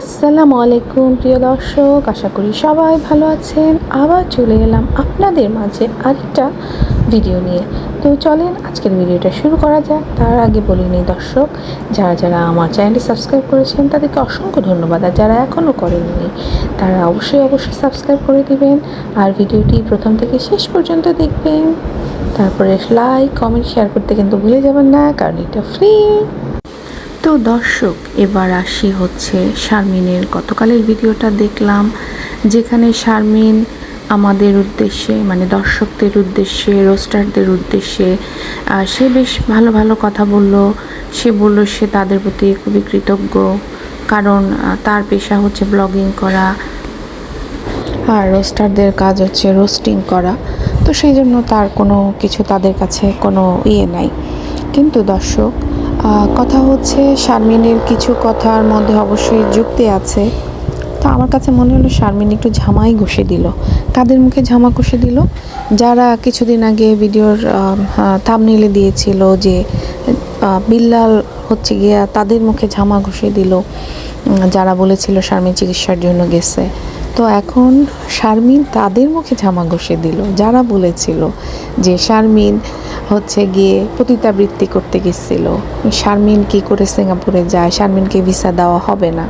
আসসালামু আলাইকুম প্রিয় দর্শক। আশা করি সবাই ভালো আছেন। আবার চলে এলাম আপনাদের মাঝে আরেকটা ভিডিও নিয়ে। তো চলেন, আজকের ভিডিওটা শুরু করা যাক। তার আগে বলে নিই, দর্শক, যারা যারা আমার চ্যানেলটি সাবস্ক্রাইব করেছেন, তাদেরকে অসংখ্য ধন্যবাদ। আর যারা এখনও করেননি, তারা অবশ্যই অবশ্যই সাবস্ক্রাইব করে দিবেন। আর ভিডিওটি প্রথম থেকে শেষ পর্যন্ত দেখবেন। তারপরে লাইক, কমেন্ট, শেয়ার করতে কিন্তু ভুলে যাবেন না, কারণ এটা ফ্রি। তো দর্শক, এবার আসি হচ্ছে শারমিনের গতকালের ভিডিওটা দেখলাম, যেখানে শারমিন আমাদের উদ্দেশ্যে মানে দর্শকদের উদ্দেশ্যে, রোস্টারদের উদ্দেশ্যে সে বেশ ভালো ভালো কথা বলল। সে বলল সে তাদের প্রতি খুবই কৃতজ্ঞ, কারণ তার পেশা হচ্ছে ব্লগিং করা আর রোস্টারদের কাজ হচ্ছে রোস্টিং করা। তো সেই জন্য তার কোনো কিছু তাদের কাছে কোনো ইয়ে নাই। কিন্তু দর্শক কথা হচ্ছে, শারমিনের কিছু কথার মধ্যে অবশ্যই যুক্তি আছে। তো আমার কাছে মনে হলো শারমিন একটু ঝামাই ঘষে দিল। কাদের মুখে ঝামা ঘষে দিল? যারা কিছুদিন আগে ভিডিওর থামনেলে দিয়েছিল যে বিল্লাল হচ্ছে গিয়া তাদের মুখে ঝামা ঘষে দিল। যারা বলেছিল শারমিন চিকিৎসার জন্য গেছে। তো এখন শারমিন তাদের মুখে ঝামা ঘষে দিল। যারা বলেছিল যে শারমিন হচ্ছে গিয়ে পতিতাবৃত্তি করতে গেছিল। শারমিন কি করে সিঙ্গাপুরে যায়? শারমিনকে ভিসা দেওয়া হবে না।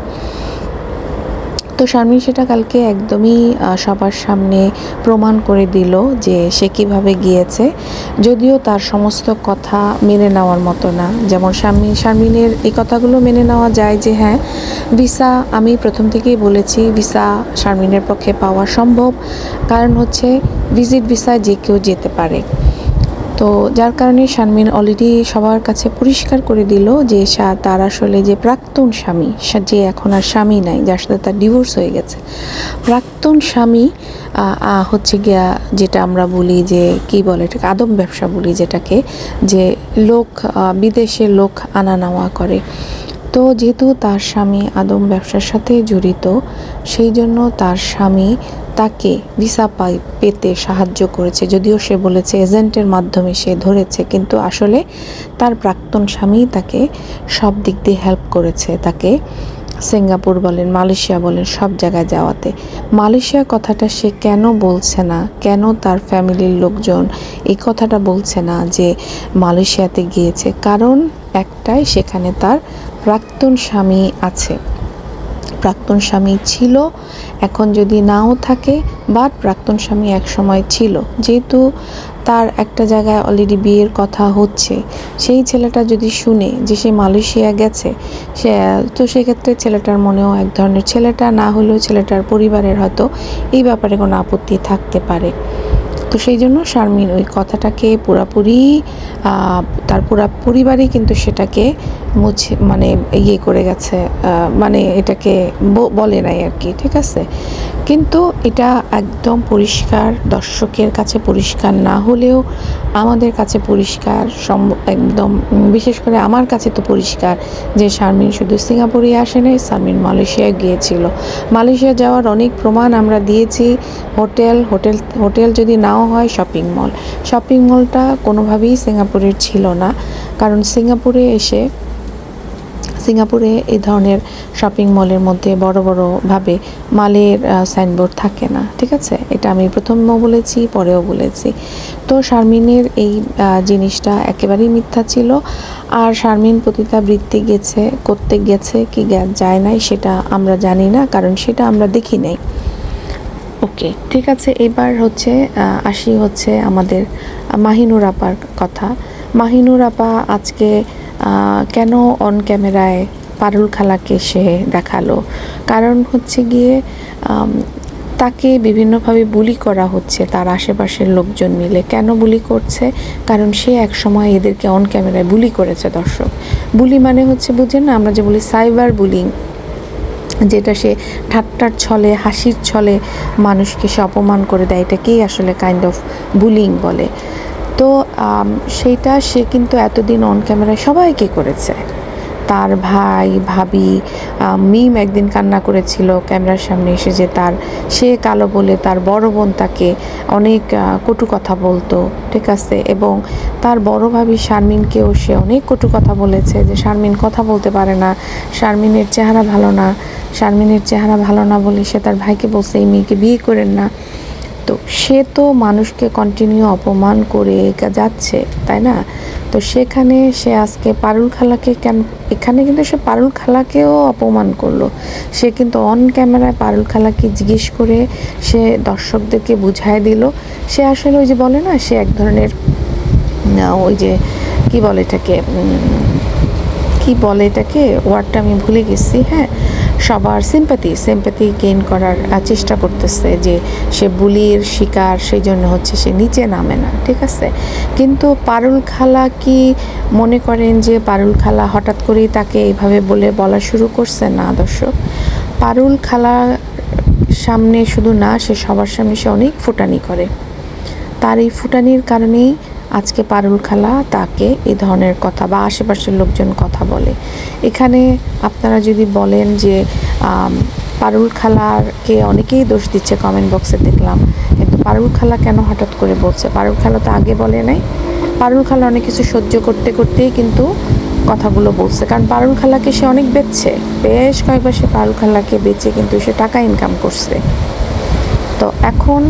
তো শারমিন সেটা কালকে একদমই সবার সামনে প্রমাণ করে দিল যে সে কীভাবে গিয়েছে। যদিও তার সমস্ত কথা মেনে নেওয়ার মতো না। যেমন শারমিন শারমিনের এই কথাগুলো মেনে নেওয়া যায় যে হ্যাঁ ভিসা আমি প্রথম থেকেই বলেছি, ভিসা শারমিনের পক্ষে পাওয়া সম্ভব। কারণ হচ্ছে, ভিজিট ভিসায় যে কেউ যেতে পারে। তো যার কারণে শারমিন অলরেডি সবার কাছে পরিষ্কার করে দিল যে তার আসলে যে প্রাক্তন স্বামী যে এখন আর স্বামী নাই, যার সাথে তার ডিভোর্স হয়ে গেছে। প্রাক্তন স্বামী হচ্ছে গিয়া যেটা আমরা বলি যে, কি বলে এটাকে, আদম ব্যবসা বলি যেটাকে, যে লোক বিদেশে লোক আনা নেওয়া করে। তো যেহেতু তার স্বামী আদম ব্যবসার সাথে জড়িত, সেই জন্য তার স্বামী তাকে ভিসা পাই পেতে সাহায্য করেছে। যদিও সে বলেছে, এজেন্টের মাধ্যমে সে ধরেছে, কিন্তু আসলে তার প্রাক্তন স্বামী তাকে সব দিক দিয়ে হেল্প করেছে। তাকে সিঙ্গাপুর বলেন, মালয়েশিয়া বলেন, সব জায়গায় যাওয়াতে। মালয়েশিয়া কথাটা সে কেন বলছে না? কেন তার ফ্যামিলির লোকজন এই কথাটা বলছে না যে মালয়েশিয়াতে গিয়েছে? কারণ একটাই, সেখানে তার প্রাক্তন স্বামী আছে। প্রাক্তন স্বামী ছিল, এখন যদি নাও থাকে বাট প্রাক্তন স্বামী এক সময় ছিল। যেহেতু তার একটা জায়গায় অলরেডি বিয়ের কথা হচ্ছে, সেই ছেলেটা যদি শুনে যে সে মালয়েশিয়া গেছে, সে, তো সেক্ষেত্রে ছেলেটার মনেও এক ধরনের ছেলেটা, না হলেও ছেলেটার পরিবারের হয়তো এই ব্যাপারে কোনো আপত্তি থাকতে পারে। তো সেই জন্য শারমিন ওই কথাটাকে পুরাপুরি তার পুরা পরিবারই কিন্তু সেটাকে মুছে মানে ইয়ে করে গেছে মানে এটাকে বলে নাই আর কি, ঠিক আছে? কিন্তু এটা একদম পরিষ্কার, দর্শকের কাছে পরিষ্কার না হলেও আমাদের কাছে পরিষ্কার একদম বিশেষ করে আমার কাছে তো পরিষ্কার যে শারমিন শুধু সিঙ্গাপুরে আসে নাই, শারমিন মালয়েশিয়ায় গিয়েছিল। মালয়েশিয়া যাওয়ার অনেক প্রমাণ আমরা দিয়েছি। হোটেল হোটেল হোটেল যদি নাও হয়, শপিং মল। শপিং মলটা কোনোভাবেই সিঙ্গাপুরের ছিল না। কারণ সিঙ্গাপুরে এসে, সিঙ্গাপুরে এই ধরনের শপিং মলের মধ্যে বড় বড়ভাবে মালের সাইনবোর্ড থাকে না, ঠিক আছে? এটা আমি প্রথমেও বলেছি, পরেও বলেছি। তো শারমিনের এই জিনিসটা একেবারেই মিথ্যা ছিল। আর শারমিন পতিতাবৃত্তি গেছে, করতে গেছে, কি যায় নাই সেটা আমরা জানি না, কারণ সেটা আমরা দেখি নাই। ওকে, ঠিক আছে, এবার হচ্ছে আসি হচ্ছে আমাদের মাহিনুর আপার কথা। মাহিনুর আপা আজকে কেন অন ক্যামেরায় পারুল খালাকে সে দেখাল? কারণ হচ্ছে গিয়ে তাকে বিভিন্নভাবে বুলি করা হচ্ছে তার আশেপাশের লোকজন মিলে। কেন বুলি করছে? কারণ সে এক সময় এদেরকে অন ক্যামেরায় বুলি করেছে, দর্শক। বুলি মানে হচ্ছে, বুঝেন না, আমরা যে বলি সাইবার বুলিং যেটা সে ঠাট্টার ছলে, হাসির ছলে মানুষকে সে অপমান করে দেয় এটাকেই আসলে কাইন্ড অফ বুলিং বলে? তো সেইটা সে কিন্তু এতদিন অন ক্যামেরায় সবাইকে করেছে। তার ভাই, ভাবি মিম একদিন কান্না করেছিল ক্যামেরার সামনে এসে যে তার, সে কালো বলে তার বড় বোন তাকে অনেক কটু কথা বলতো, ঠিক আছে? এবং তার বড় ভাবি শারমিনকেও সে অনেক কটু কথা বলেছে যে, শারমিন কথা বলতে পারে না, শারমিনের চেহারা ভালো না, শারমিনের চেহারা ভালো না বলে সে তার ভাইকে বলছে, এই মেয়েকে বিয়ে করেন না। তো সে তো মানুষকে কন্টিনিউ অপমান করে যাচ্ছে, তাই না? তো সেখানে সে আজকে পারুল খালাকে কেন এখানে কিন্তু সে পারুল খালাকেও অপমান করল। সে কিন্তু অন ক্যামেরায় পারুল খালাকে জিজ্ঞেস করে সে দর্শকদেরকে বুঝায় দিল। সে আসলে ওই যে বলে না, সে এক ধরনের ওই যে কি বলে এটাকে কি বলে এটাকে? ওয়ার্ডটা আমি ভুলে গেছি হ্যাঁ? সবার সিম্পাথি সিম্পাথি গেইন করার চেষ্টা করতেছে যে সে বুলির শিকার, সেই জন্য হচ্ছে সে নিচে নামে না, ঠিক আছে? কিন্তু পারুল খালা কি মনে করেন যে পারুল খালা হঠাৎ করেই তাকে এইভাবে বলে বলা শুরু করছে? না, দর্শক। পারুল খালা সামনে শুধু না, সে সবার সামনে সে অনেক ফুটানি করে। তার এই ফুটানির কারণেই আজকে পারুল খালা তাকে এই ধরনের কথা বা আশেপাশের লোকজন কথা বলে। এখানে আপনারা যদি বলেন যে পারুল খালারকে অনেকেই দোষ দিচ্ছে কমেন্ট বক্সে দেখলাম। কিন্তু পারুল খালা কেন হঠাৎ করে বলছে? পারুল খালা তো আগে বলে নাই। পারুল খালা অনেক কিছু সহ্য করতে করতেই কিন্তু কথাগুলো বলছে। কারণ পারুল খালাকে সে অনেক বেচছে। বেশ কয়েকবার সে পারুল খালাকে বেচে কিন্তু সে টাকা ইনকাম করছে। তো এখন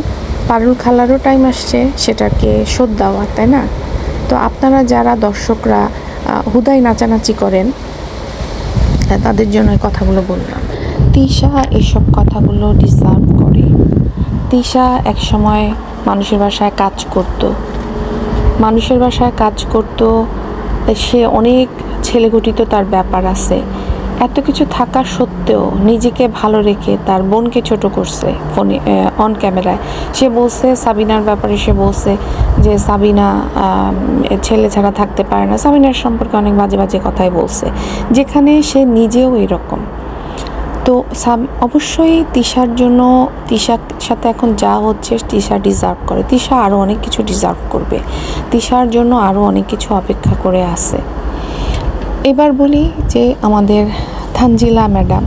পারুল খালারও টাইম আসছে, সেটাকে শোধ দেওয়া তাই না? তো আপনারা যারা দর্শকরা হুদাই নাচানাচি করেন তাদের জন্য কথাগুলো বললাম। তিশা এসব কথাগুলো ডিজার্ভ করে। তিশা একসময় মানুষের বাসায় কাজ করত। মানুষের বাসায় কাজ করত, সে অনেক ছেলে গঠিত তার ব্যাপার আছে। এত কিছু থাকা সত্ত্বেও নিজেকে ভালো রেখে তার বোনকে ছোট করছে ফোনে অন ক্যামেরায় সে বলছে সাবিনার ব্যাপারে, সে বলছে যে সাবিনা ছেলে ছাড়া থাকতে পারে না। সাবিনার সম্পর্কে অনেক বাজে বাজে কথাই বলছে, যেখানে সে নিজেও এরকম। তো সাব- অবশ্যই তিশার জন্য, তিশার সাথে এখন যা হচ্ছে, তিশা ডিজার্ভ করে। তিশা আরও অনেক কিছু ডিজার্ভ করবে। তিশার জন্য আরও অনেক কিছু অপেক্ষা করে আছে। এবার বলি যে আমাদের থানজিলা ম্যাডাম।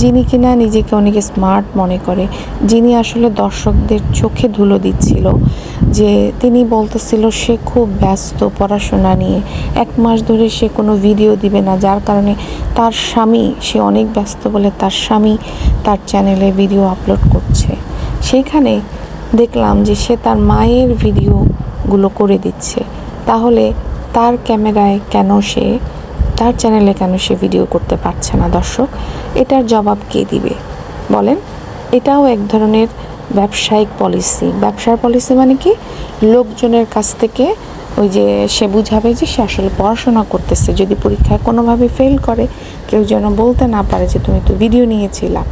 যিনি কিনা নিজেকে অনেক স্মার্ট মনে করে, যিনি আসলে দর্শকদের চোখে ধুলো দিচ্ছিল, যে তিনি বলতেছিল সে খুব ব্যস্ত পড়াশোনা নিয়ে। এক মাস ধরে সে কোনো ভিডিও দিবে না, যার কারণে তার স্বামী, সে অনেক ব্যস্ত বলে তার স্বামী তার চ্যানেলে ভিডিও আপলোড করছে। সেইখানে দেখলাম যে সে তার মায়ের ভিডিওগুলো করে দিচ্ছে। তাহলে তার ক্যামেরায় কেন সে তার চ্যানেলে কেন সে ভিডিও করতে পারছে না, দর্শক? এটার জবাব কে দিবে? বলেন, এটাও এক ধরনের ব্যবসায়িক পলিসি ব্যবসার পলিসি মানে কি? লোকজনের কাছ থেকে ওই যে সে বুঝাবে যে সে আসলে পড়াশোনা করতেছে। যদি পরীক্ষায় কোনোভাবে ফেল করে, কেউ যেন বলতে না পারে যে তুমি তো ভিডিও নিয়েছিলা।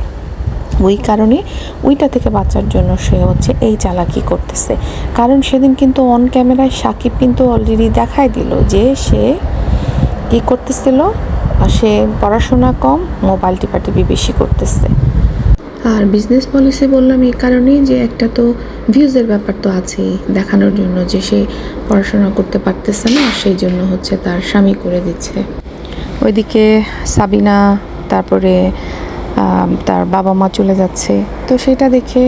ওই কারণে ওইটা থেকে বাঁচার জন্য সে হচ্ছে এই চালাকি করতেছে। কারণ সেদিন কিন্তু অন ক্যামেরায় সাকিব কিন্তু অলরেডি দেখাই দিল যে সে কী করতেছিল আর সে পড়াশোনা কম মোবাইল টিপাটিপি বেশি করতেছে। আর বিজনেস পলিসি বললাম এই কারণেই যে একটা তো ভিউজের ব্যাপার তো আছেই দেখানোর জন্য যে সে পড়াশোনা করতে পারতেছে না সেই জন্য হচ্ছে তার স্বামী করে দিচ্ছে। ওইদিকে সাবিনা তারপরে তার বাবা মা চলে যাচ্ছে। তো সেটা দেখে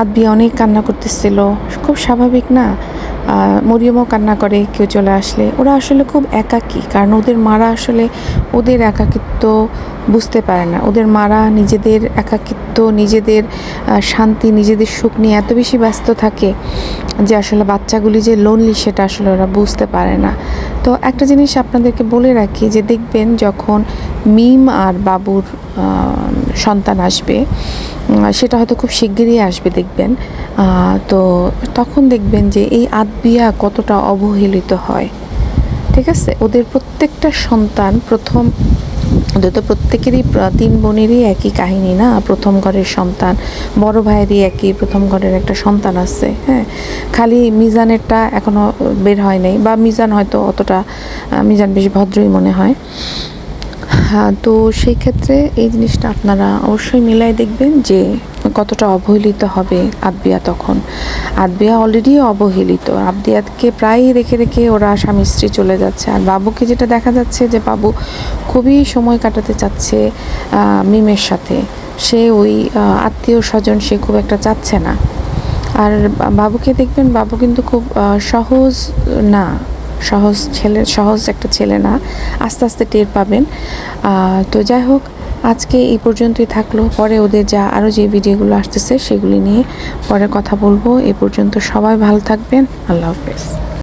আদবি অনেক কান্না করতেছিল। খুব স্বাভাবিক না? মরিয়মও কান্না করে কেউ চলে আসলে। ওরা আসলে খুব একাকী, কারণ ওদের মারা আসলে ওদের একাকিত্ব বুঝতে পারে না। ওদের মারা নিজেদের একাকিত্ব, নিজেদের শান্তি, নিজেদের সুখ নিয়ে এত বেশি ব্যস্ত থাকে যে আসলে বাচ্চাগুলি যে লোনলি সেটা আসলে ওরা বুঝতে পারে না। তো একটা জিনিস আপনাদেরকে বলে রাখি যে দেখবেন যখন মিম আর বাবুর সন্তান আসবে সেটা হয়তো খুব শিগগিরই আসবে দেখবেন। তো তখন দেখবেন যে এই আদবিয়া কতটা অবহেলিত হয়। ঠিক আছে? ওদের প্রত্যেকটা সন্তান প্রথম, ওদের তো প্রত্যেকেরই তিন বোনেরই একই কাহিনী না? প্রথম ঘরের সন্তান, বড় ভাইয়েরই একই প্রথম ঘরের একটা সন্তান আছে হ্যাঁ? খালি মিজানেরটা এখনও বের হয় নাই, বা মিজান হয়তো অতটা মিজান বেশ ভদ্রই মনে হয়। হ্যাঁ তো সেই ক্ষেত্রে এই জিনিসটা আপনারা অবশ্যই মিলাই দেখবেন যে কতটা অবহেলিত হবে আদবিয়া তখন। আদবিয়া অলরেডি অবহেলিত। আবদিয়াতকে প্রায়ই রেখে রেখে ওরা স্বামী স্ত্রী চলে যাচ্ছে। আর বাবুকে যেটা দেখা যাচ্ছে যে বাবু খুবই সময় কাটাতে চাচ্ছে মিমের সাথে। সে ওই আত্মীয় স্বজন সে খুব একটা চাচ্ছে না। আর বাবুকে দেখবেন বাবু কিন্তু খুব সহজ না। সহজ ছেলে, সহজ একটা ছেলে না, আস্তে আস্তে টের পাবেন। তো যাই হোক, আজকে এই পর্যন্তই থাকল। পরে ওদের যা আরও যে ভিডিওগুলো আসতেছে, সেগুলি নিয়ে পরে কথা বলব। এ পর্যন্ত সবাই ভালো থাকবেন। আল্লাহ হাফেজ।